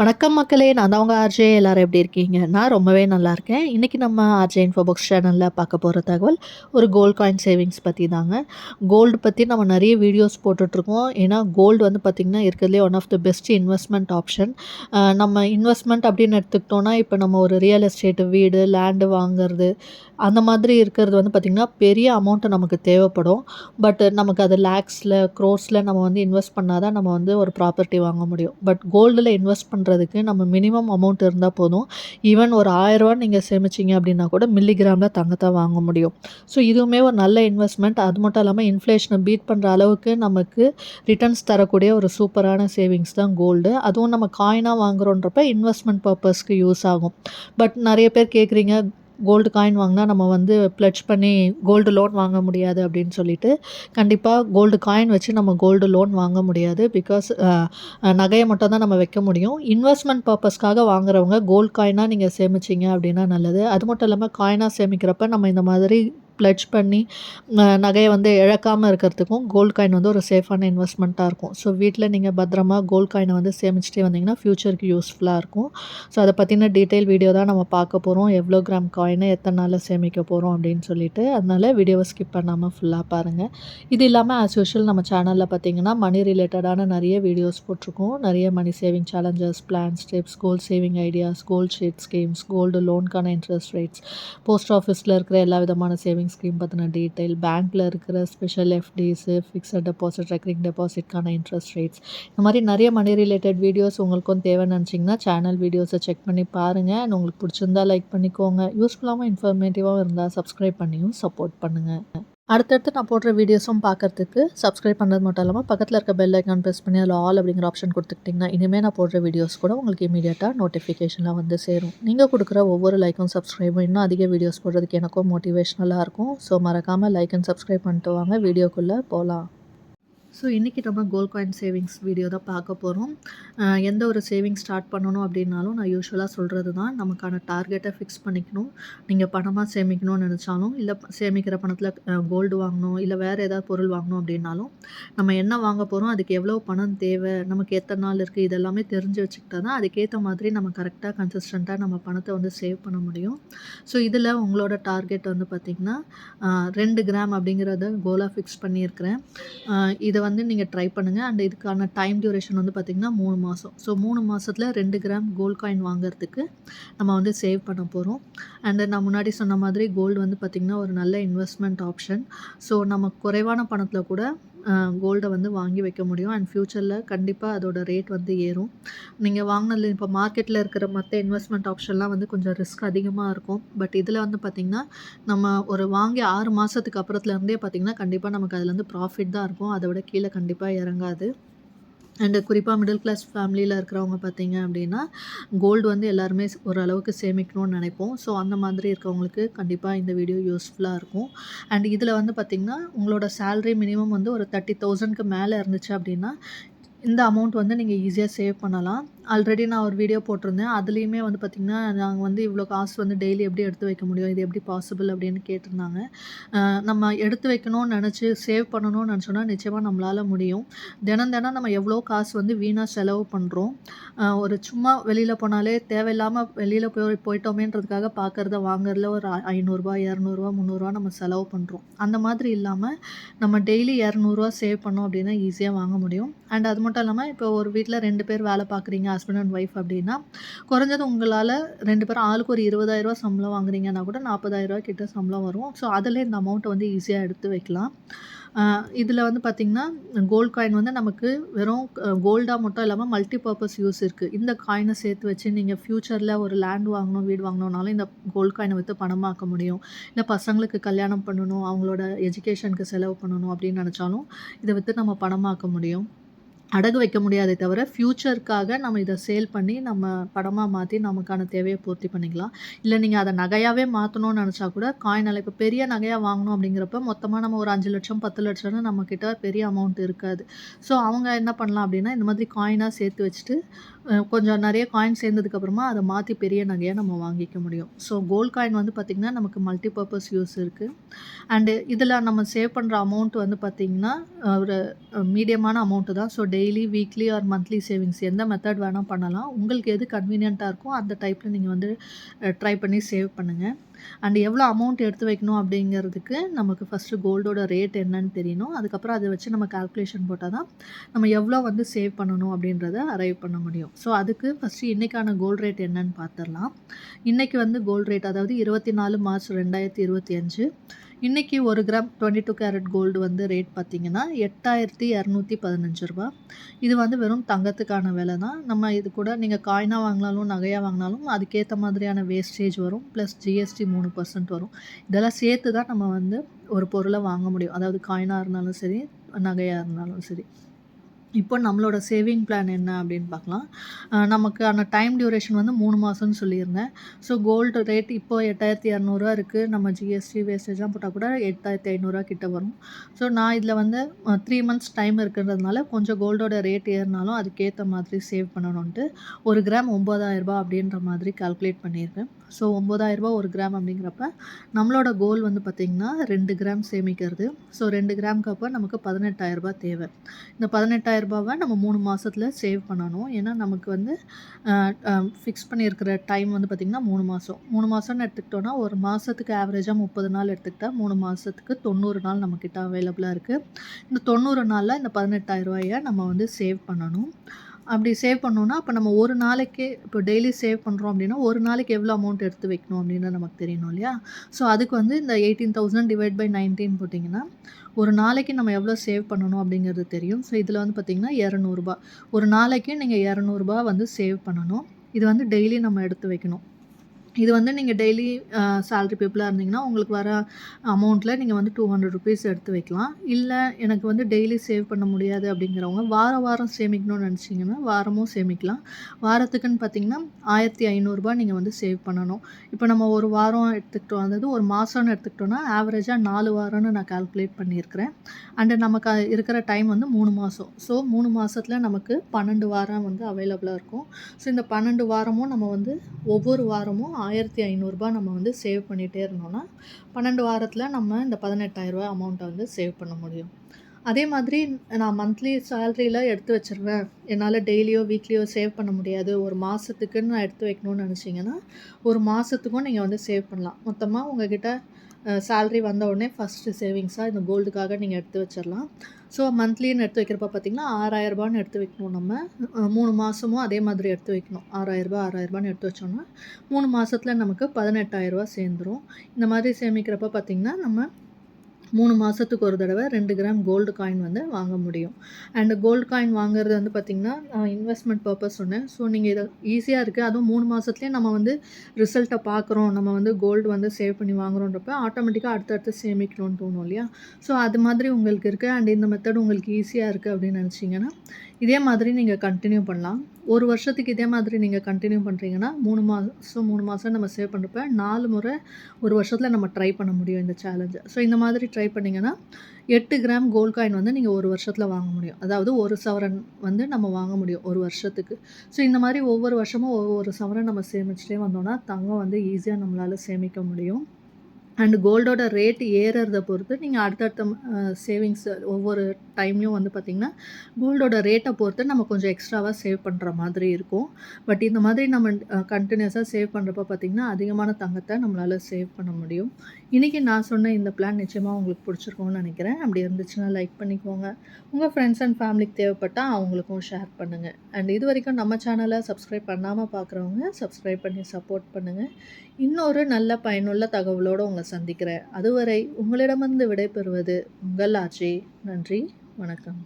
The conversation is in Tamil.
வணக்கம் மக்களே நான் தான் உங்கள் ஆர்ஜே. எல்லோரும் எப்படி இருக்கீங்க? நான் ரொம்பவே நல்லா இருக்கேன். இன்றைக்கி நம்ம ஆர்ஜே இன்ஃபோபாக்ஸ் சேனலில் பார்க்க போகிற தகவல் ஒரு கோல்டு காயின் சேவிங்ஸ் பற்றி தாங்க. கோல்டு பற்றி நம்ம நிறைய வீடியோஸ் போட்டுட்ருக்கோம். ஏன்னா கோல்டு வந்து பார்த்திங்கன்னா இருக்கிறதுலே one of the best investment option நம்ம இன்வெஸ்ட்மெண்ட் அப்படின்னு எடுத்துக்கிட்டோன்னா இப்போ நம்ம ஒரு ரியல் எஸ்டேட்டு வீடு லேண்டு வாங்குறது அந்த மாதிரி இருக்கிறது வந்து பார்த்திங்கன்னா பெரிய அமௌண்ட்டு நமக்கு தேவைப்படும். பட் நமக்கு அது லேக்ஸில் க்ரோர்ஸில் நம்ம வந்து இன்வெஸ்ட் பண்ணால் தான் நம்ம வந்து ஒரு ப்ராப்பர்ட்டி வாங்க முடியும். பட் கோல்டில் இன்வெஸ்ட் பண்ணுறதுக்கு நம்ம மினிமம் அமௌண்ட் இருந்தால் போதும். ஈவன் ஒரு ஆயிரரூவா நீங்கள் சேமிச்சிங்க அப்படின்னா கூட மில்லிகிராமில் தங்கத்தை வாங்க முடியும். ஸோ இதுவுமே ஒரு நல்ல இன்வெஸ்ட்மெண்ட் அது மட்டும் இல்லாமல் இன்ஃப்ளேஷனை பீட் பண்ணுற அளவுக்கு நமக்கு ரிட்டர்ன்ஸ் தரக்கூடிய ஒரு சூப்பரான சேவிங்ஸ் தான் கோல்டு அதுவும் நம்ம காயினாக வாங்குறோன்றப்ப இன்வெஸ்ட்மெண்ட் பர்பஸ்க்கு யூஸ் ஆகும். பட் நிறைய பேர் கேட்குறீங்க கோல்டு காயின் வாங்கினா நம்ம வந்து ப்ளட்ஜ் பண்ணி கோல்டு லோன் வாங்க முடியாது அப்படின்னு சொல்லிட்டு கண்டிப்பாக கோல்டு காயின் வச்சு நம்ம கோல்டு லோன் வாங்க முடியாது பிகாஸ் நகையை மட்டும் தான் நம்ம வைக்க முடியும். இன்வெஸ்ட்மெண்ட் பர்பஸ்க்காக வாங்குறவங்க கோல்டு காயினாக நீங்கள் சேமிச்சிங்க அப்படின்னா நல்லது. அது மட்டும் இல்லாமல் காயினாக சேமிக்கிறப்ப நம்ம இந்த மாதிரி ப்ளட்ஜ் பண்ணி நகையை வந்து இழக்காமல் இருக்கிறதுக்கும் கோல்ட் காயின் வந்து ஒரு சேஃபான இன்வெஸ்ட்மெண்ட்டாக இருக்கும். ஸோ வீட்டில் நீங்கள் பத்திரமா கோல்ட் காயினை வந்து சேமிச்சுட்டே வந்தீங்கன்னா ஃப்யூச்சருக்கு யூஸ்ஃபுல்லாக இருக்கும். ஸோ அதை பற்றின டீட்டெயில் வீடியோ தான் நம்ம பார்க்க போகிறோம் எவ்வளோ கிராம் காயினை எத்தனை நாளில் சேமிக்க போகிறோம் அப்படின்னு சொல்லிட்டு. அதனால் வீடியோவை ஸ்கிப் பண்ணாமல் ஃபுல்லாக பாருங்கள் இது இல்லாமல் ஆஸ் யூஷுவல் நம்ம சேனலில் பார்த்தீங்கன்னா மணி ரிலேட்டடான நிறைய வீடியோஸ் போட்டிருக்கோம். நிறைய money saving challenges plan steps gold saving ideas gold sheet schemes gold லோனுக்கான interest rates post ஆஃபீஸில் இருக்கிற எல்லா விதமான சேவிங் சேவிங் ஸ்கீம் பற்றின டீட்டெயில் பேங்க்கில் இருக்கிற special FDs fixed deposit recurring டெபாசிட்கான interest rates இந்த மாதிரி நிறைய மணி ரிலேட்டட் வீடியோஸ் உங்களுக்கும் தேவைன்னு நினச்சிங்கன்னா சேனல் வீடியோஸை செக் பண்ணி பாருங்கள் அண்ட் உங்களுக்கு பிடிச்சிருந்தா லைக் பண்ணிக்கோங்க. யூஸ்ஃபுல்லாகவும் இன்ஃபர்மேட்டிவாகவும் இருந்தால் சப்ஸ்கிரைப் பண்ணியும் சப்போர்ட் பண்ணுங்கள் அடுத்தடுத்து நான் போடுற வீடியோஸும் பார்க்குறதுக்கு சப்ஸ்கிரைப் பண்ணுறது மட்டும் இல்லாமல் பக்கத்தில் இருக்க பெல் ஐக்கான் ப்ரெஸ் பண்ணி அதில் ஆல் அப்படிங்கிற ஆப்ஷன் கொடுத்துக்கிட்டிங்கன்னா இனிமேல் நான் போடுற வீடியோஸ் கூட உங்களுக்கு இமீடியட்டாக நோட்டிஃபிகேஷன்லாம் வந்து சேரும். நீங்கள் கொடுக்குற ஒவ்வொரு லைக்கும் சப்ஸ்கிரைபும் இன்னும் அதிக வீடியோஸ் போடுறதுக்கு எனக்கும் மோட்டிவேஷ்னலாக இருக்கும். ஸோ மறக்காமல் லைக் அண்ட் சப்ஸ்கிரைப் பண்ணிட்டு வாங்க. வீடியோக்குள்ளே போகலாம் ஸோ இன்றைக்கி நம்ம கோல்ட் காயின் சேவிங்ஸ் வீடியோ தான் பார்க்க போகிறோம் எந்த ஒரு சேவிங்ஸ் ஸ்டார்ட் பண்ணணும் அப்படின்னாலும் நான் யூஸ்வலாக சொல்கிறது தான். நமக்கான டார்கெட்டை ஃபிக்ஸ் பண்ணிக்கணும். நீங்கள் பணமாக சேமிக்கணும்னு நினச்சாலும் இல்லை சேமிக்கிற பணத்தில் கோல்டு வாங்கணும் இல்லை வேறு ஏதாவது பொருள் வாங்கணும் அப்படின்னாலும் நம்ம என்ன வாங்க போகிறோம் அதுக்கு எவ்வளோ பணம் தேவை நமக்கு எத்தனை நாள் இருக்குது இதெல்லாமே தெரிஞ்சு வச்சுக்கிட்டா தான் அதுக்கேற்ற மாதிரி நம்ம கரெக்டாக கன்சிஸ்டண்ட்டாக நம்ம பணத்தை வந்து சேவ் பண்ண முடியும். ஸோ இதில் உங்களோட டார்கெட் வந்து பார்த்திங்கன்னா ரெண்டு கிராம் அப்படிங்கிறத கோலாக ஃபிக்ஸ் பண்ணியிருக்கிறேன். இதை வந்து நீங்கள் ட்ரை பண்ணுங்கள் அண்ட் இதுக்கான டைம் டியூரேஷன் வந்து பார்த்திங்கன்னா மூணு மாதம் ஸோ மூணு மாதத்தில் ரெண்டு கிராம் கோல்ட் காயின் வாங்குறதுக்கு நம்ம வந்து சேவ் பண்ண போகிறோம் அண்ட் நான் முன்னாடி சொன்ன மாதிரி கோல்டு வந்து பார்த்திங்கன்னா ஒரு நல்ல இன்வெஸ்ட்மெண்ட் ஆப்ஷன் ஸோ நம்ம குறைவான பணத்தில் கூட கோல்டை வந்து வாங்கி வைக்க முடியும். அண்ட் ஃப்யூச்சரில் கண்டிப்பாக அதோட ரேட் வந்து ஏறும். நீங்கள் வாங்கினதுல இப்போ மார்க்கெட்டில் இருக்கிற மற்ற இன்வெஸ்ட்மெண்ட் ஆப்ஷன்லாம் வந்து கொஞ்சம் ரிஸ்க் அதிகமாக இருக்கும். பட் இதில் வந்து பார்த்திங்கன்னா நம்ம ஒரு வாங்கி ஆறு மாதத்துக்கு அப்புறத்துலேருந்தே பார்த்திங்கன்னா கண்டிப்பாக நமக்கு அதில் வந்து ப்ராஃபிட் தான் இருக்கும். அதை விட கீழே கண்டிப்பாக இறங்காது. அண்டு குறிப்பாக மிடில் கிளாஸ் ஃபேமிலியில் இருக்கிறவங்க பார்த்தீங்க அப்படின்னா கோல்டு வந்து எல்லாருமே ஓரளவுக்கு சேமிக்கணும்னு நினைப்போம். ஸோ அந்த மாதிரி இருக்கவங்களுக்கு கண்டிப்பாக இந்த வீடியோ யூஸ்ஃபுல்லாக இருக்கும். அண்ட் இதில் வந்து பார்த்திங்கன்னா உங்களோட சேல்ரி மினிமம் வந்து ஒரு தேர்ட்டி தௌசண்ட்க்கு மேலே இருந்துச்சு அப்படின்னா இந்த அமௌண்ட் வந்து நீங்கள் ஈஸியாக சேவ் பண்ணலாம். ஆல்ரெடி நான் ஒரு வீடியோ போட்டிருந்தேன். அதுலேயுமே வந்து பார்த்திங்கன்னா நாங்கள் வந்து இவ்வளோ காசு வந்து டெய்லி எப்படி எடுத்து வைக்க முடியும்? இது எப்படி பாசிபிள் அப்படின்னு கேட்டிருந்தாங்க. நம்ம எடுத்து வைக்கணும்னு நினச்சி சேவ் பண்ணணும்னு நினச்சோன்னா நிச்சயமாக நம்மளால் முடியும். தினம் தினம் நம்ம எவ்வளோ காசு வந்து வீணாக செலவு பண்ணுறோம் ஒரு சும்மா வெளியில் போனாலே தேவையில்லாமல் வெளியில் போய் போயிட்டோமேன்றதுக்காக பார்க்குறத வாங்குறதுல ஒரு ஐநூறுரூவா இரநூறுவா முந்நூறுரூவா நம்ம செலவு பண்ணுறோம் அந்த மாதிரி இல்லாமல் நம்ம டெய்லி இரநூறுவா சேவ் பண்ணோம் அப்படின்னா ஈஸியாக வாங்க முடியும். அண்ட் அது மட்டும் இல்லாமல் இப்போ ஒரு வீட்டில் ரெண்டு பேர் வேலை பார்க்குறீங்க ஹஸ்பண்ட் அண்ட் ஒய்ஃப் அப்படின்னா குறைஞ்சது உங்களால் ரெண்டு பேரும் ஆளுக்கு ஒரு இருபதாயிரரூவா சம்பளம் வாங்குறீங்கன்னா கூட நாற்பதாயிரரூவா கிட்ட சம்பளம் வரும். ஸோ அதில் இந்த அமௌண்ட்டை வந்து ஈஸியாக எடுத்து வைக்கலாம். இதில் வந்து பார்த்திங்கன்னா கோல்ட் காயின் வந்து நமக்கு வெறும் கோல்டாக மட்டும் இல்லாமல் மல்டி பர்பஸ் யூஸ் இருக்குது இந்த காயினை சேர்த்து வச்சு நீங்கள் ஃப்யூச்சரில் ஒரு லேண்ட் வாங்கணும் வீடு வாங்கணுன்னாலும் இந்த கோல்ட் காயினை விற்று பணமாக்க முடியும். இல்லை பசங்களுக்கு கல்யாணம் பண்ணணும் அவங்களோட எஜுகேஷனுக்கு செலவு பண்ணணும் அப்படின்னு நினச்சாலும் இதை விற்று நம்ம பணமாக்க முடியும். அடகு வைக்க முடியாதே தவிர ஃப்யூச்சருக்காக நம்ம இதை சேல் பண்ணி நம்ம படமாக மாற்றி நமக்கான தேவையை பூர்த்தி பண்ணிக்கலாம். இல்லை நீங்கள் அதை நகையாகவே மாற்றணும்னு நினச்சா கூட காயினால் இப்போ பெரிய நகையாக வாங்கணும் அப்படிங்கிறப்ப மொத்தமாக நம்ம ஒரு அஞ்சு லட்சம் பத்து லட்சம்னு நம்மக்கிட்ட பெரிய அமௌண்ட் இருக்காது. ஸோ அவங்க என்ன பண்ணலாம் அப்படின்னா இந்த மாதிரி காயினாக சேர்த்து வச்சுட்டு கொஞ்சம் நிறைய காயின் சேர்ந்ததுக்கப்புறமா அதை மாற்றி பெரிய நகையாக நம்ம வாங்கிக்க முடியும். ஸோ கோல்ட் காயின் வந்து பார்த்தீங்கன்னா, நமக்கு மல்டி பர்பஸ் யூஸ் இருக்குது அண்டு இதில் நம்ம சேவ் பண்ணுற அமௌண்ட் வந்து பார்த்திங்கன்னா ஒரு மீடியமான அமௌண்ட்டு தான். So daily, weekly or monthly savings எந்த மெத்தட் வேணால் பண்ணலாம். உங்களுக்கு எது கன்வீனியண்ட்டாக இருக்கோ அந்த டைப்பில் நீங்கள் வந்து ட்ரை பண்ணி சேவ் பண்ணுங்கள் அண்ட் எவ்வளோ அமௌண்ட் எடுத்து வைக்கணும் அப்படிங்கிறதுக்கு நமக்கு ஃபஸ்ட்டு கோல்டோட ரேட் என்னன்னு தெரியணும். அதுக்கப்புறம் அதை வச்சு நம்ம கால்குலேஷன் போட்டால் தான், நம்ம எவ்வளோ வந்து சேவ் பண்ணணும் அப்படின்றத அரைவ் பண்ண முடியும். ஸோ அதுக்கு ஃபர்ஸ்ட்டு இன்றைக்கான கோல்ட் ரேட் என்னன்னு பார்த்துடலாம் இன்னைக்கு வந்து கோல்ட் ரேட் அதாவது 24 மார்ச் 2025 இன்றைக்கி ஒரு கிராம் 22 கேரட் கோல்டு வந்து ரேட் பார்த்திங்கன்னா எட்டாயிரத்தி இரநூத்தி பதினஞ்சு ரூபா இது வந்து வெறும் தங்கத்துக்கான விலை தான். நம்ம இது கூட நீங்கள் காயினாக வாங்கினாலும், நகையாக வாங்கினாலும் அதுக்கேற்ற மாதிரியான வேஸ்டேஜ் வரும். ப்ளஸ் ஜிஎஸ்டி மூணு பர்சன்ட் வரும். இதெல்லாம் சேர்த்து தான் நம்ம வந்து ஒரு பொருளை வாங்க முடியும். அதாவது காயினாக இருந்தாலும் சரி, நகையாக இருந்தாலும் சரி. இப்போ நம்மளோட சேவிங் பிளான் என்ன அப்படின்னு பார்க்கலாம். நமக்கான டைம் டியூரேஷன் வந்து மூணு மாதம்னு சொல்லியிருந்தேன். ஸோ கோல்டு ரேட் இப்போ எட்டாயிரத்தி இரநூறுவா இருக்கு. நம்ம ஜிஎஸ்டி வேஸ்டேஜ்லாம் போட்டால் கூட எட்டாயிரத்தி ஐநூறுரூவா கிட்ட வரும். ஸோ நான் இதில் வந்து த்ரீ மந்த்ஸ் டைம் இருக்கிறதுனால கொஞ்சம் கோல்டோட ரேட் ஏறினாலும் அதுக்கேற்ற மாதிரி சேவ் பண்ணணுன்ட்டு ஒரு கிராம் ஒம்பதாயிரரூபா அப்படின்ற மாதிரி கால்குலேட் பண்ணியிருக்கேன். ஸோ ஒம்பதாயிரரூபா ஒரு கிராம் அப்படிங்கிறப்ப, நம்மளோட கோல் வந்து பார்த்திங்கன்னா ரெண்டு கிராம் சேமிக்கிறது. ஸோ ரெண்டு கிராம்க்கு அப்போ நமக்கு பதினெட்டாயிரரூபா தேவை. இந்த பதினெட்டாயிரம் ரூபாவை நம்ம மூணு மாதத்தில் சேவ் பண்ணணும். ஏன்னா நமக்கு வந்து ஃபிக்ஸ் பண்ணியிருக்கிற டைம் வந்து பார்த்திங்கன்னா மூணு மாதம் மூணு மாதம்னு எடுத்துக்கிட்டோம்னா, ஒரு மாதத்துக்கு ஆவரேஜாக முப்பது நாள் எடுத்துக்கிட்டால் மூணு மாதத்துக்கு தொண்ணூறு நாள் நம்மக்கிட்ட அவைலபிளாக இருக்குது இந்த தொண்ணூறு நாளில் இந்த ரூ. 18000 நம்ம வந்து சேவ் பண்ணணும். அப்படி சேவ் பண்ணோன்னா அப்போ நம்ம ஒரு நாளைக்கு இப்போ டெய்லி சேவ் பண்ணுறோம் அப்படின்னா, ஒரு நாளைக்கு எவ்வளோ அமௌண்ட் எடுத்து வைக்கணும் அப்படின்னு நமக்கு தெரியணும் இல்லையா? ஸோ அதுக்கு வந்து இந்த 18000 டிவைட் பை 19 போட்டிங்கன்னா, ஒரு நாளைக்கு நம்ம எவ்வளோ சேவ் பண்ணணும் அப்படிங்கிறது தெரியும். ஸோ இதில் வந்து பார்த்தீங்கன்னா, இரநூறுபா ஒரு நாளைக்கு நீங்கள் இரநூறுபா வந்து சேவ் பண்ணணும். இது வந்து டெய்லி நம்ம எடுத்து வைக்கணும். இது வந்து நீங்கள் டெய்லி சேல்ரி சேலரி இருந்தீங்கன்னா, உங்களுக்கு வர அமௌண்ட்டில் நீங்கள் வந்து டூ ஹண்ட்ரட் ருபீஸ் எடுத்து வைக்கலாம். இல்லை எனக்கு வந்து டெய்லி சேவ் பண்ண முடியாது அப்படிங்கிறவங்க, வாரம் வாரம் சேமிக்கணும்னு நினச்சிங்கன்னா வாரமும் சேமிக்கலாம். வாரத்துக்குன்னு பார்த்தீங்கன்னா, ஆயிரத்தி ஐநூறுரூபா நீங்கள் வந்து சேவ் பண்ணணும். இப்போ நம்ம ஒரு வாரம் எடுத்துக்கிட்டோம். அதாவது ஒரு மாதம்னு எடுத்துக்கிட்டோம்னா, ஆவரேஜாக நாலு வாரம்னு நான் கால்குலேட் பண்ணியிருக்கிறேன். அண்டு நமக்கு இருக்கிற டைம் வந்து மூணு மாதம் ஸோ மூணு மாதத்தில் நமக்கு 12 வாரம் வந்து அவைலபிளாக இருக்கும். ஸோ இந்த 12 வாரமும் நம்ம வந்து ஒவ்வொரு வாரமும் ஆயிரத்தி ஐநூறுரூபா நம்ம வந்து சேவ் பண்ணிகிட்டே இருந்தோம்னா, பன்னெண்டு வாரத்தில் நம்ம இந்த பதினெட்டாயிரரூபா அமௌண்ட்டை வந்து சேவ் பண்ண முடியும். அதே மாதிரி நான் மந்த்லி சேலரியில் எடுத்து வச்சுருவேன். என்னால் டெய்லியோ, வீக்லியோ சேவ் பண்ண முடியாது. ஒரு மாதத்துக்குன்னு நான் எடுத்து வைக்கணும்னு நினச்சிங்கன்னா ஒரு மாதத்துக்கும் நீங்கள் வந்து சேவ் பண்ணலாம். மொத்தமாக உங்ககிட்ட சேல்ரி வந்த உடனே ஃபர்ஸ்ட்டு சேவிங்ஸாக இந்த கோல்டுக்காக நீங்கள் எடுத்து வச்சிடலாம் ஸோ மந்த்லின்னு எடுத்து வைக்கிறப்ப பார்த்தீங்கன்னா, ஆறாயிரரூபான்னு எடுத்து வைக்கணும் நம்ம. மூணு மாதமும் அதே மாதிரி எடுத்து வைக்கணும். ஆறாயிரரூபா ஆறாயிரரூபான்னு எடுத்து வச்சோம்னா, மூணு மாதத்தில் நமக்கு ரூ. 18000 சேர்ந்துரும். இந்த மாதிரி சேமிக்கிறப்ப பார்த்தீங்கன்னா, நம்ம மூணு மாதத்துக்கு ஒரு தடவை ரெண்டு கிராம் கோல்டு காயின் வந்து வாங்க முடியும். அண்ட் கோல்டு காயின் வாங்குறது வந்து பார்த்திங்கன்னா நான் பர்பஸ் பர்ப்பஸ் சொன்னேன். ஸோ நீங்கள் இதை ஈஸியாக இருக்குது அதுவும் மூணு மாதத்துலேயே நம்ம வந்து ரிசல்ட்டை பார்க்குறோம். நம்ம வந்து கோல்டு வந்து சேவ் பண்ணி வாங்குறோன்றப்ப, ஆட்டோமேட்டிக்காக அடுத்தடுத்து சேமிக்கணும்னு தோணும் இல்லையா? ஸோ அது மாதிரி உங்களுக்கு இருக்குது அண்ட் இந்த மெத்தட் உங்களுக்கு ஈஸியாக இருக்குது அப்படின்னு நினச்சீங்கன்னா, இதே மாதிரி நீங்கள் கண்டினியூ பண்ணலாம். ஒரு வருஷத்துக்கு இதே மாதிரி நீங்கள் கண்டினியூ பண்ணுறீங்கன்னா மூணு மாதம் மூணு மாதம் நம்ம சேவ் பண்ணுறப்ப நாலு முறை ஒரு வருஷத்தில் நம்ம ட்ரை பண்ண முடியும் இந்த சேலஞ்சை ஸோ இந்த மாதிரி ட்ரை பண்ணீங்கன்னா, எட்டு கிராம் கோல்ட் காயின் வந்து நீங்கள் ஒரு வருஷத்தில் வாங்க முடியும். அதாவது ஒரு சவரன் வந்து நம்ம வாங்க முடியும் ஒரு வருஷத்துக்கு. ஸோ இந்த மாதிரி ஒவ்வொரு வருஷமும் ஒவ்வொரு சவரன் நம்ம சேமிச்சுட்டே வந்தோம்னா, தங்கம் வந்து ஈஸியாக நம்மளால் சேமிக்க முடியும். அண்ட் கோல்டோட ரேட் ஏறுறத பொறுத்து நீங்கள் அடுத்தடுத்த சேவிங்ஸ் ஒவ்வொரு டைம்லையும் வந்து பார்த்திங்கன்னா கோல்டோட ரேட்டை பொறுத்து நம்ம கொஞ்சம் எக்ஸ்ட்ராவாக சேவ் பண்ணுற மாதிரி இருக்கும். பட் இந்த மாதிரி நம்ம கண்டினியூஸாக சேவ் பண்ணுறப்ப பார்த்தீங்கன்னா, அதிகமான தங்கத்தை நம்மளால் சேவ் பண்ண முடியும். இன்றைக்கி நான் சொன்ன இந்த பிளான் நிச்சயமாக உங்களுக்கு பிடிச்சிருக்கும்னு நினைக்கிறேன். அப்படி இருந்துச்சுன்னா லைக் பண்ணிக்கோங்க. உங்கள் ஃப்ரெண்ட்ஸ் அண்ட் ஃபேமிலிக்கு தேவைப்பட்டால் அவங்களுக்கும் ஷேர் பண்ணுங்கள் அண்ட் இது வரைக்கும் நம்ம சேனலை சப்ஸ்கிரைப் பண்ணாமல் பார்க்குறவங்க, சப்ஸ்கிரைப் பண்ணி சப்போர்ட் பண்ணுங்கள் இன்னொரு நல்ல பயனுள்ள தகவலோடு உங்களை சந்திக்கிறேன். அதுவரை உங்களிடமிருந்து விடைபெறுவது உங்கள் ஆட்சி நன்றி, வணக்கம்.